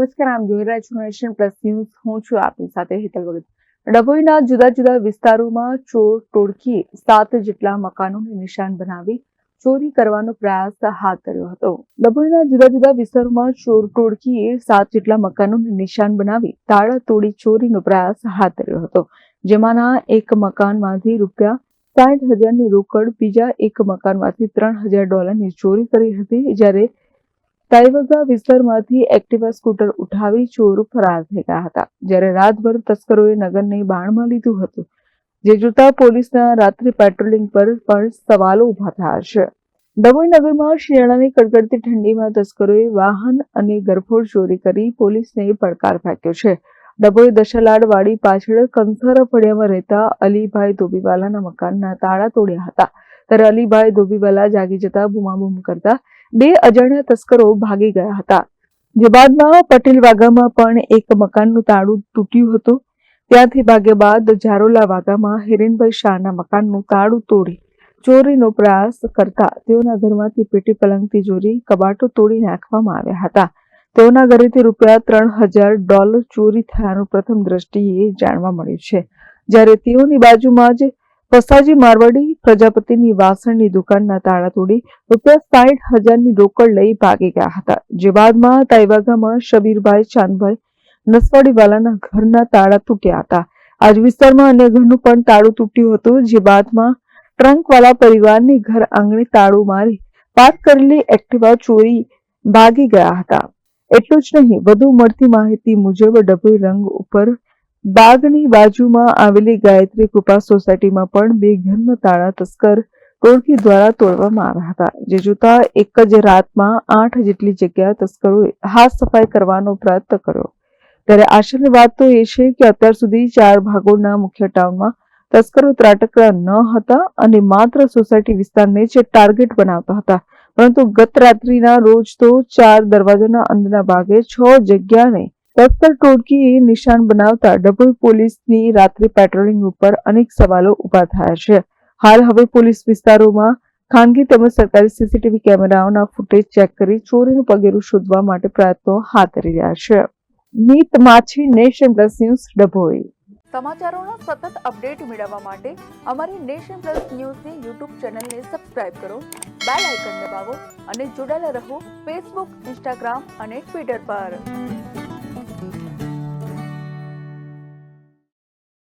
નમસ્કાર જોઈ રહ્યા છો નેશન પ્લસ ન્યૂઝ. હું છું આપની સાથે હેતલ ભગત. ડભોઈના જુદા જુદા વિસ્તારોમાં ચોર ટોળકીએ સાત જેટલા મકાનોને નિશાન બનાવી ચોરી કરવાનો પ્રયાસ હાથ ધર્યો હતો. ડભોઈના જુદા જુદા વિસ્તારોમાં ચોર ટોળકીએ સાત જેટલા મકાનોને નિશાન બનાવી તાળા તોડી ચોરીનો પ્રયાસ હાથ ધર્યો હતો. જેમાંના એક મકાનમાંથી રૂપિયા સાઠ હજારની રોકડ, બીજા એક મકાનમાંથી ત્રણ હજાર ડોલરની ચોરી કરી હતી, જ્યારે તાઈવગા વિસ્તારમાંથી એક્ટિવા સ્કૂટર ઉઠાવી ચોર ફરાર થઈ ગયા હતા. જ્યારે રાતભર તસ્કરોએ નગરને બાણમાં લીધું હતું, જે જોતા પોલીસના રાત્રિ પેટ્રોલિંગ પર પણ સવાલો ઊભા થયા છે. ડભોઈ નગરમાં શિયાળાની કડકડતી ઠંડીમાં તસ્કરોએ વાહન અને ગરફોડ ચોરી કરી પોલીસને પડકાર ફેંક્યો છે. ડભોઈ દશાલાડવાડી પાછળ કંથરા ફળિયામાં રહેતા અલીભાઈ ધોબીવાલાના મકાનના તાળા તોડ્યા હતા. ત્યારે અલીભાઈ ધોબીવાલા જાગી જતા બૂમાબૂમ કરતા બે અજાણ્યા તસ્કરો ભાગી ગયા હતા. જે બાદમાં પટેલ વાગામાં પણ એક મકાનનું તાળું તૂટ્યું હતું. ત્યાંથી ભાગ્યા બાદ ઝારોલા વાગામાં હિરેનભાઈ શાહના મકાનનું તાળું તોડી ચોરીનો પ્રયાસ કરતા તેઓના ઘરમાંથી પેટી પલંગથી ચોરી, કબાટો તોડી નાખવામાં આવ્યા હતા. તેઓના ઘરેથી રૂપિયા ત્રણ હજાર ડોલર ચોરી થયાનું પ્રથમ દ્રષ્ટિએ જાણવા મળ્યું છે. જ્યારે તેઓની બાજુમાં જ પસાજી મારવાડી પ્રજાપતિની વાસણની દુકાનના તાળા તોડી રૂપિયા સાઠ હજારની રોકડ લઈ ભાગી ગયા હતા. જે બાદમાં તાઇવાગામાં શબીરભાઈ ચાંદભાઈ નસવાડીવાલાના ઘરના તાળા તૂટ્યા હતા. આજ વિસ્તારમાં અન્ય ઘરનું પણ તાળું તૂટ્યું હતું. જે બાદમાં ટ્રંકવાલા પરિવારની ઘર આંગણે તાળું મારી પાર્ક કરેલી એક્ટિવા ચોરી ભાગી ગયા હતા. એટલું જ નહીં, વધુ મળતી માહિતી મુજબ ડભોઈ રંગ ઉપર બાગની બાજુમાં આવેલી ગાયત્રી કૃપા સોસાયટીમાં પણ બે ઘરના તાળા તસ્કર ટોળકી દ્વારા તોડવામાં આવ્યા હતા. જે જોતા એક જ રાતમાં આઠ જેટલી જગ્યા તસ્કરોએ હાથ સફાઈ કરવાનો પ્રયત્ન કર્યો. ત્યારે આશ્ચર્યની વાત તો એ છે કે અત્યાર સુધી ચાર ભાગોના મુખ્ય ટાઉનમાં તસ્કરો ત્રાટકડા ન હતા અને માત્ર સોસાયટી વિસ્તારને જ ટાર્ગેટ બનાવતા હતા. પરંતુ ગત રાત્રિના રોજ તો ચાર દરવાજાના અંદરના ભાગે છ જગ્યાને તસ્કર ટોળકીએ નિશાન બનાવતા ડભોઈ પોલીસની રાત્રિ પેટ્રોલિંગ ઉપર અનેક સવાલો ઊભા થયા છે. હાલ હવે પોલીસ વિસ્તારોમાં ખાનગી તેમજ સરકારી સીસીટીવી કેમેરાઓના ફૂટેજ ચેક કરી ચોરીનું પગેરું શોધવા માટે પ્રયત્નો હાથ ધરી રહ્યા છે. Nit Machhi Nation Plus News Dabhoi. સમાચારોનો સતત અપડેટ મેળવવા માટે અમારી નેશન પ્લસ ન્યૂઝની યુટ્યુબ ચેનલને સબસ્ક્રાઇબ કરો, બેલ આઇકન દબાવો અને જોડાયેલા રહો ફેસબુક, ઇન્સ્ટાગ્રામ અને ટ્વિટર પર.